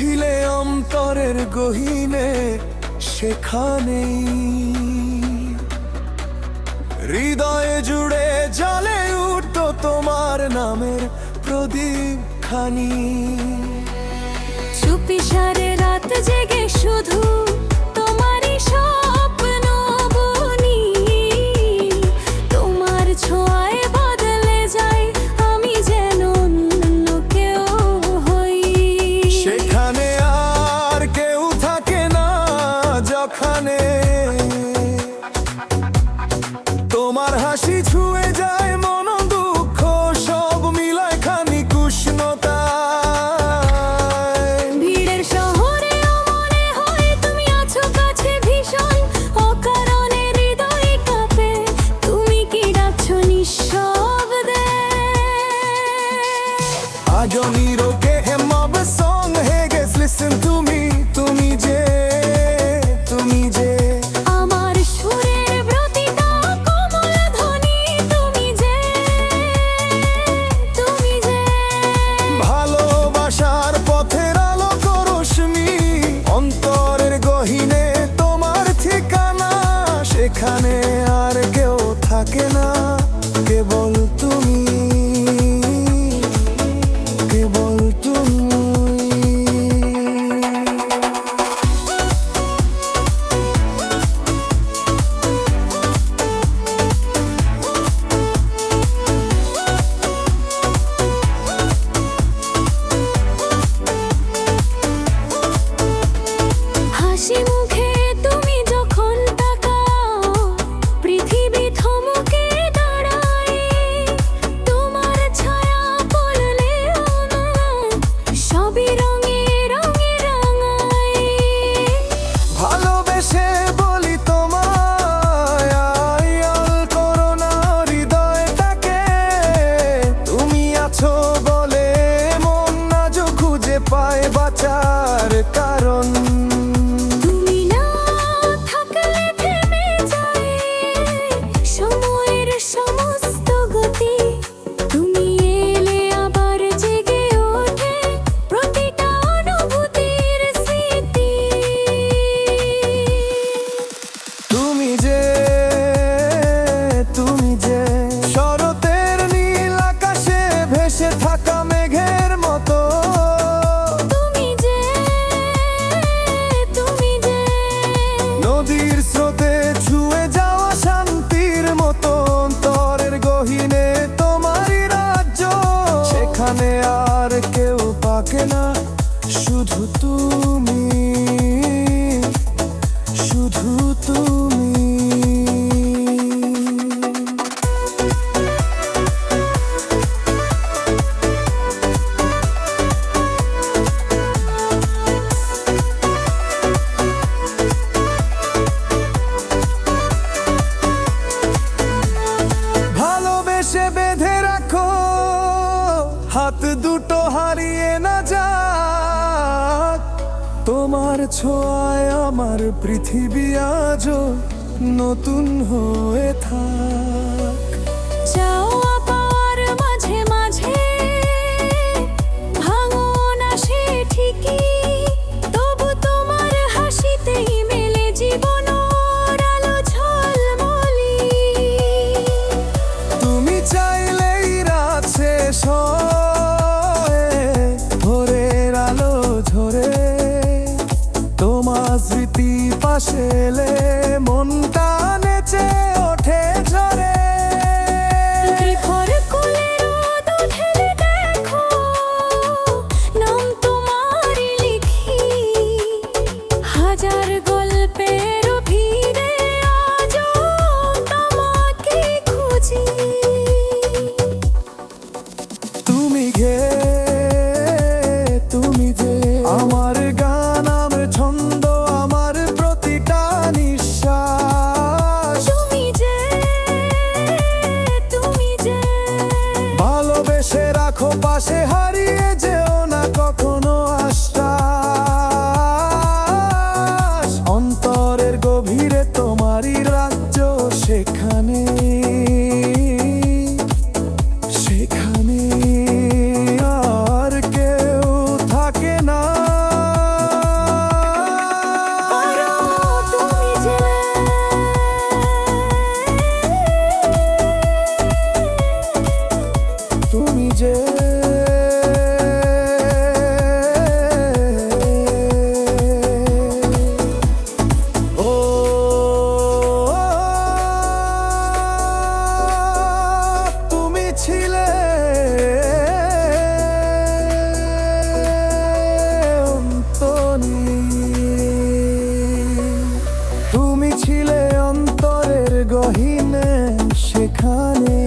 ছিলে অন্তরের গহিনে সেখানেই। হৃদয়ে জুড়ে জলে উঠত তোমার নামের প্রদীপ খানি। চুপিসারে রাত জেগে শুধু she true বাঁচার কারণ থাকে না শুধু তুমি শুধু তুমি। তোমার ছোঁয়ায় আমার পৃথিবী আজও নতুন হয়ে থাক। Shelley. ছিলে অন্তরের গহীনে সেখানে